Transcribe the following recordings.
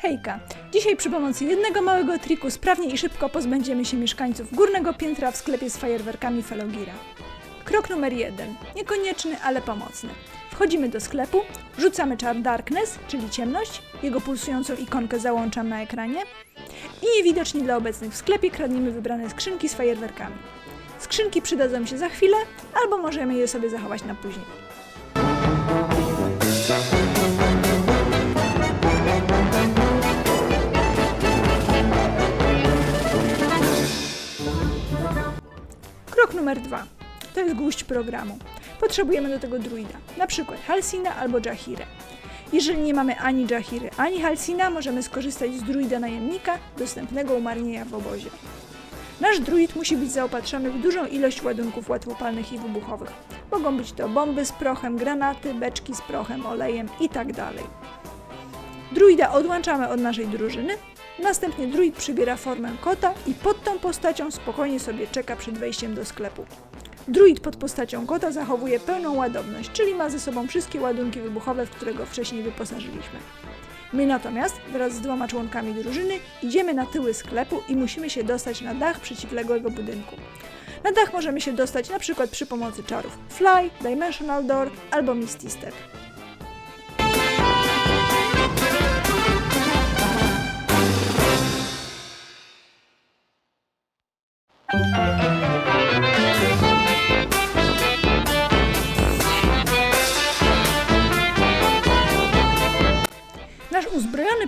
Hejka! Dzisiaj przy pomocy jednego małego triku sprawnie i szybko pozbędziemy się mieszkańców górnego piętra w sklepie z fajerwerkami Felogira. Krok numer jeden. Niekonieczny, ale pomocny. Wchodzimy do sklepu, rzucamy czar Darkness, czyli ciemność, jego pulsującą ikonkę załączam na ekranie i niewidoczni dla obecnych w sklepie kradniemy wybrane skrzynki z fajerwerkami. Skrzynki przydadzą się za chwilę, albo możemy je sobie zachować na później. Numer dwa. To jest gwóźdź programu. Potrzebujemy do tego druida, na przykład Halsina albo Jahirę. Jeżeli nie mamy ani Jahiry, ani Halsina, możemy skorzystać z druida najemnika dostępnego u Marnieja w obozie. Nasz druid musi być zaopatrzony w dużą ilość ładunków łatwopalnych i wybuchowych. Mogą być to bomby z prochem, granaty, beczki z prochem, olejem itd. Druida odłączamy od naszej drużyny, następnie druid przybiera formę kota i pod tą postacią spokojnie sobie czeka przed wejściem do sklepu. Druid pod postacią kota zachowuje pełną ładowność, czyli ma ze sobą wszystkie ładunki wybuchowe, w które go wcześniej wyposażyliśmy. My natomiast wraz z dwoma członkami drużyny idziemy na tyły sklepu i musimy się dostać na dach przeciwległego budynku. Na dach możemy się dostać na przykład przy pomocy czarów Fly, Dimensional Door albo Misty Step. Nasz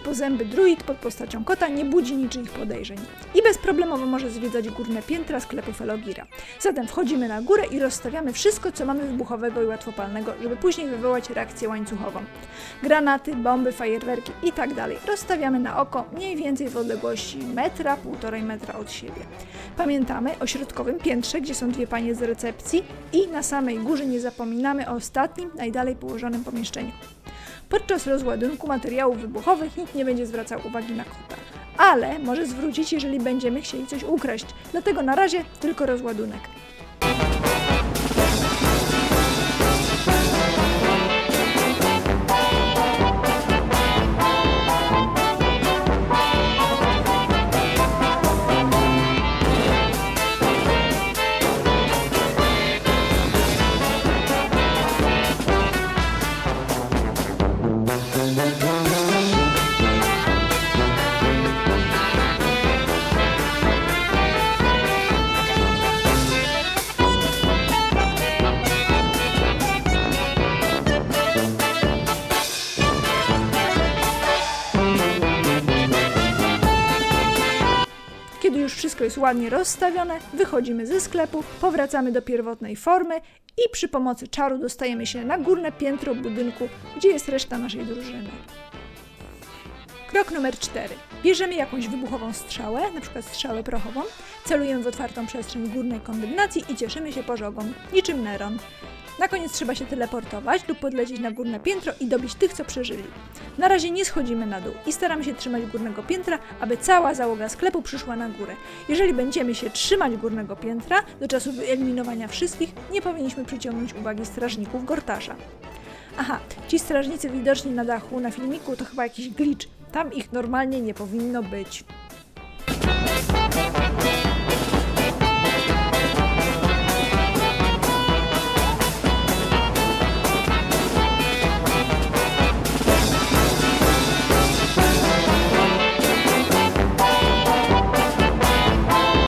po zęby druid pod postacią kota nie budzi niczyich podejrzeń i bezproblemowo może zwiedzać górne piętra sklepu Felogira. Zatem wchodzimy na górę i rozstawiamy wszystko, co mamy wybuchowego i łatwopalnego, żeby później wywołać reakcję łańcuchową. Granaty, bomby, fajerwerki i tak rozstawiamy na oko mniej więcej w odległości metra, półtorej metra od siebie. Pamiętamy o środkowym piętrze, gdzie są dwie panie z recepcji i na samej górze nie zapominamy o ostatnim, najdalej położonym pomieszczeniu. Podczas rozładunku materiałów wybuchowych nikt nie będzie zwracał uwagi na kota, ale może zwrócić, jeżeli będziemy chcieli coś ukraść. Dlatego na razie tylko rozładunek. Wszystko jest ładnie rozstawione, wychodzimy ze sklepu, powracamy do pierwotnej formy i przy pomocy czaru dostajemy się na górne piętro budynku, gdzie jest reszta naszej drużyny. Krok numer 4. Bierzemy jakąś wybuchową strzałę, przykład strzałę prochową, celujemy w otwartą przestrzeń górnej kondygnacji i cieszymy się pożogą, niczym Neron. Na koniec trzeba się teleportować lub podlecieć na górne piętro i dobić tych, co przeżyli. Na razie nie schodzimy na dół i staramy się trzymać górnego piętra, aby cała załoga sklepu przyszła na górę. Jeżeli będziemy się trzymać górnego piętra, do czasu wyeliminowania wszystkich, nie powinniśmy przyciągnąć uwagi strażników Gortasza. Aha, ci strażnicy widoczni na dachu na filmiku to chyba jakiś glitch. Tam ich normalnie nie powinno być.